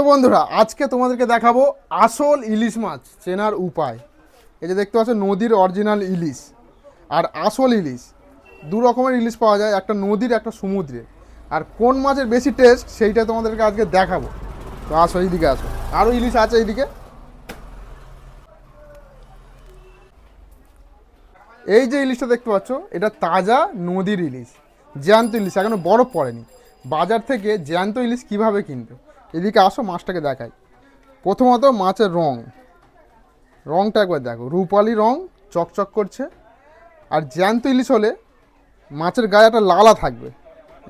তো বন্ধুরা, আজকে তোমাদেরকে দেখাবো আসল ইলিশ মাছ চেনার উপায়। এই যে দেখতে পাচ্ছ, নদীর অরিজিনাল ইলিশ। আর আসল ইলিশ, দু রকমের ইলিশ পাওয়া যায়, একটা নদীর, একটা সমুদ্রের। আর কোন মাছের বেশি টেস্ট সেইটা তোমাদেরকে আজকে দেখাবো। তো আসো, এইদিকে আসো। আরও ইলিশ আছে এইদিকে। এই যে ইলিশটা দেখতে পাচ্ছ, এটা তাজা নদীর ইলিশ, জ্যান্ত ইলিশ, এখনও বরফ পড়েনি। বাজার থেকে জ্যান্ত ইলিশ কীভাবে কিনবে? এদিকে আসো, মাছটাকে দেখাই। প্রথমত মাছের রং। রংটা একবার দেখো। রূপালি রং, চকচক করছে। আর জ্যান্ত ইলিশ হলে মাছের গায়ে একটা লালা থাকবে।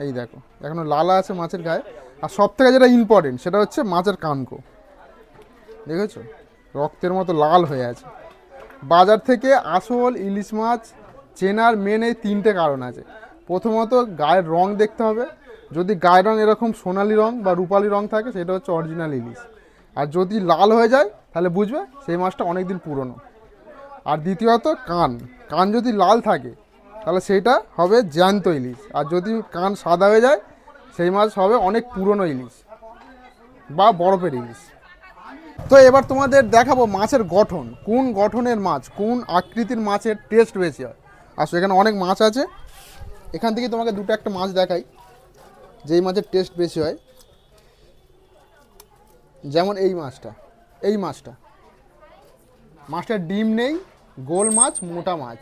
এই দেখো, এখনও লালা আছে মাছের গায়ে। আর সব থেকে যেটা ইম্পর্টেন্ট সেটা হচ্ছে মাছের কানকো। দেখেছ? রক্তের মতো লাল হয়ে আছে। বাজার থেকে আসল ইলিশ মাছ চেনার মেন এই তিনটে কারণ আছে। প্রথমত গায়ের রং দেখতে হবে। যদি গায়ের রং এরকম সোনালি রং বা রূপালি রং থাকে, সেটা হচ্ছে অরিজিনাল ইলিশ। আর যদি লাল হয়ে যায়, তাহলে বুঝবে সেই মাছটা অনেক দিন পুরনো। আর দ্বিতীয়ত কান। কান যদি লাল থাকে, তাহলে সেইটা হবে জ্যান্ত ইলিশ। আর যদি কান সাদা হয়ে যায়, সেই মাছ হবে অনেক পুরনো ইলিশ বা বরফের ইলিশ। তো এবার তোমাদের দেখাবো মাছের গঠন। কোন গঠনের মাছ, কোন আকৃতির মাছের টেস্ট বেশি হয়? আসো এখানে অনেক মাছ আছে। এখান থেকে তোমাকে দুটো একটা মাছ দেখাই। যেই মাছের টেস্ট বেশি হয়, যেমন এই মাছটা এই মাছটা। মাছটার ডিম নেই, গোল মাছ, মোটা মাছ।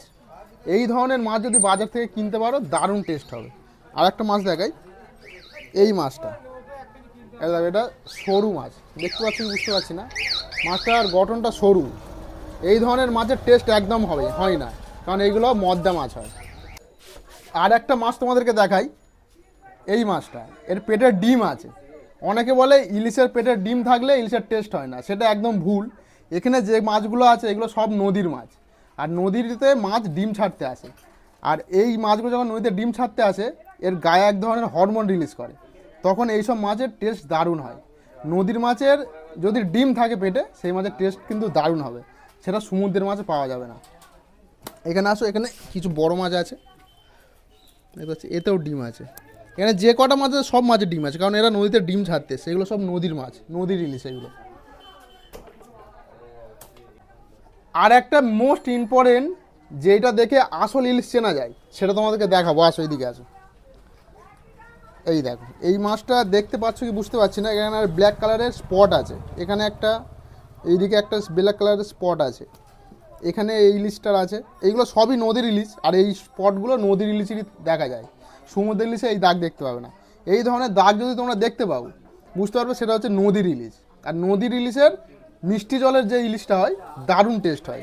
এই ধরনের মাছ যদি বাজার থেকে কিনতে পারো, দারুণ টেস্ট হবে। আর একটা মাছ দেখাই, এই মাছটা। এটা সরু মাছ। দেখতে পাচ্ছি বুঝতে পারছি না। মাছটার গঠনটা সরু। এই ধরনের মাছের টেস্ট একদম হবে, হয় না। কারণ এইগুলো মদ্দা মাছ হয়। আর একটা মাছ তোমাদেরকে দেখাই এই মাছটা, এর পেটের ডিম আছে। অনেকে বলে ইলিশের পেটের ডিম থাকলে ইলিশের টেস্ট হয় না, সেটা একদম ভুল। এখানে যে মাছগুলো আছে, এগুলো সব নদীর মাছ। আর নদীতে মাছ ডিম ছাড়তে আসে। আর এই মাছগুলো যখন নদীতে ডিম ছাড়তে আসে, এর গায়ে এক ধরনের হরমোন রিলিজ করে। তখন এইসব মাছের টেস্ট দারুণ হয়। নদীর মাছের যদি ডিম থাকে পেটে, সেই মাছের টেস্ট কিন্তু দারুণ হবে। সেটা সমুদ্রের মাছে পাওয়া যাবে না। এখানে আসো, এখানে কিছু বড় মাছ আছে। এতেও ডিম আছে। এখানে যে কটা মাছ আছে সব মাছের ডিম আছে, কারণ এরা নদীতে ডিম ছাড়তে, সেগুলো সব নদীর মাছ, নদীর ইলিশ এগুলো। আর একটা মোস্ট ইম্পর্টেন্ট যেটা দেখে আসল ইলিশ চেনা যায়, সেটা তোমাদেরকে দেখাবো, আসো এইদিকে আসো। এই দেখো, এই মাছটা দেখতে পাচ্ছ কি বুঝতে পারছি না, এখানে ব্ল্যাক কালারের স্পট আছে। এখানে একটা, এইদিকে একটা ব্ল্যাক কালারের স্পট আছে। এখানে এই ইলিশটার আছে, এইগুলো সবই নদীর ইলিশ, আর এই স্পটগুলো নদীর ইলিশেরই দেখা যায়। সমুদ্র ইলিশে এই দাগ দেখতে পাবে না। এই ধরনের দাগ যদি তোমরা দেখতে পাও, বুঝতে পারবে সেটা হচ্ছে নদীর ইলিশ আর নদীর ইলিশের মিষ্টি জলের যে ইলিশটা হয়, দারুণ টেস্ট হয়।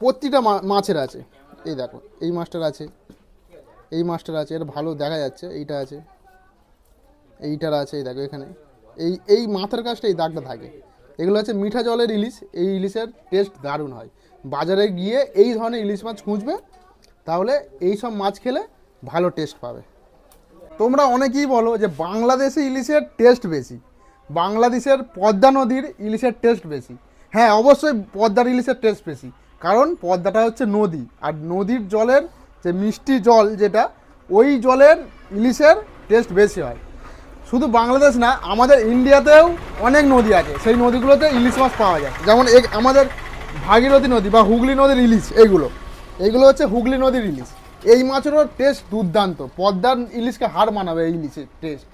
প্রতিটা মাছের আছে। এই দেখো, এই মাছটার আছে, এই মাছটার আছে, এটা ভালো দেখা যাচ্ছে, এইটা আছে, এইটার আছে, এই দেখো এখানে। এই এই মাথার কাছটা এই দাগটা থাকে। এগুলো হচ্ছে মিঠা জলের ইলিশ এই ইলিশের টেস্ট দারুণ হয়। বাজারে গিয়ে এই ধরনের ইলিশ মাছ খুঁজবে, তাহলে এই সব মাছ খেলে ভালো টেস্ট পাবে। তোমরা অনেকেই বলো যে বাংলাদেশে ইলিশের টেস্ট বেশি, বাংলাদেশের পদ্মা নদীর ইলিশের টেস্ট বেশি। হ্যাঁ অবশ্যই পদ্মার ইলিশের টেস্ট বেশি, কারণ পদ্মাটা হচ্ছে নদী, আর নদীর জলের যে মিষ্টি জল যেটা, ওই জলের ইলিশের টেস্ট বেশি হয়। শুধু বাংলাদেশ না, আমাদের ইন্ডিয়াতেও অনেক নদী আছে, সেই নদীগুলোতে ইলিশ মাছ পাওয়া যায়। যেমন আমাদের ভাগীরথী নদী বা হুগলি নদীর ইলিশ এইগুলো এইগুলো হচ্ছে হুগলি নদীর ইলিশ। এই মাছেরও টেস্ট দুর্দান্ত। পদ্মার ইলিশকে হার মানাবে এই ইলিশের টেস্ট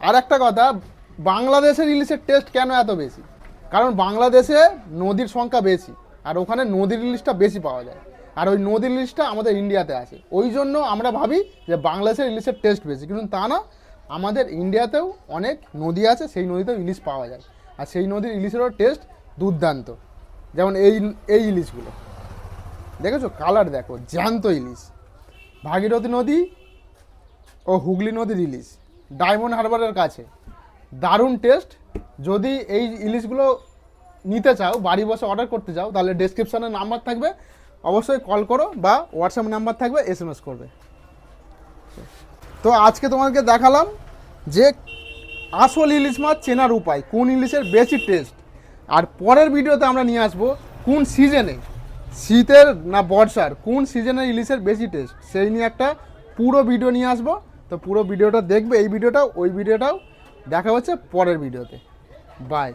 আর একটা কথা, বাংলাদেশের ইলিশের টেস্ট কেন এত বেশি? কারণ বাংলাদেশে নদীর সংখ্যা বেশি, আর ওখানে নদীর ইলিশটা বেশি পাওয়া যায়। আর ওই নদীর ইলিশটা আমাদের ইন্ডিয়াতে আছে। ওই জন্য আমরা ভাবি যে বাংলাদেশের ইলিশের টেস্ট বেশি। কিন্তু তা না, আমাদের ইন্ডিয়াতেও অনেক নদী আছে, সেই নদীতেও ইলিশ পাওয়া যায়। আর সেই নদীর ইলিশেরও টেস্ট দুর্দান্ত। যেমন এই এই ইলিশগুলো। দেখেছ? কালার দেখো, জ্যান্ত ইলিশ। ভাগীরথী নদী ও হুগলি নদীর ইলিশ। ডায়মন্ড হারবারের কাছে। দারুণ টেস্ট যদি এই ইলিশগুলো নিতে চাও, বাড়ি বসে অর্ডার করতে চাও, তাহলে ডেসক্রিপশনে নাম্বার থাকবে। অবশ্যই কল করো বা হোয়াটসঅ্যাপ নাম্বার থাকবে এস এম এস করবে। তো আজকে তোমাকে দেখালাম যে আসল ইলিশ মাছ চেনার উপায়, কোন ইলিশের বেশি টেস্ট আর পরের ভিডিওতে আমরা নিয়ে আসব কোন সিজনে শীতের না বর্ষার, কোন সিজনে ইলিশের বেশি টেস্ট সেই নিয়ে একটা পুরো ভিডিও নিয়ে আসব। তো পুরো ভিডিওটা দেখবে, এই ভিডিওটাও ওই ভিডিওটাও দেখা হচ্ছে পরের ভিডিওতে বাই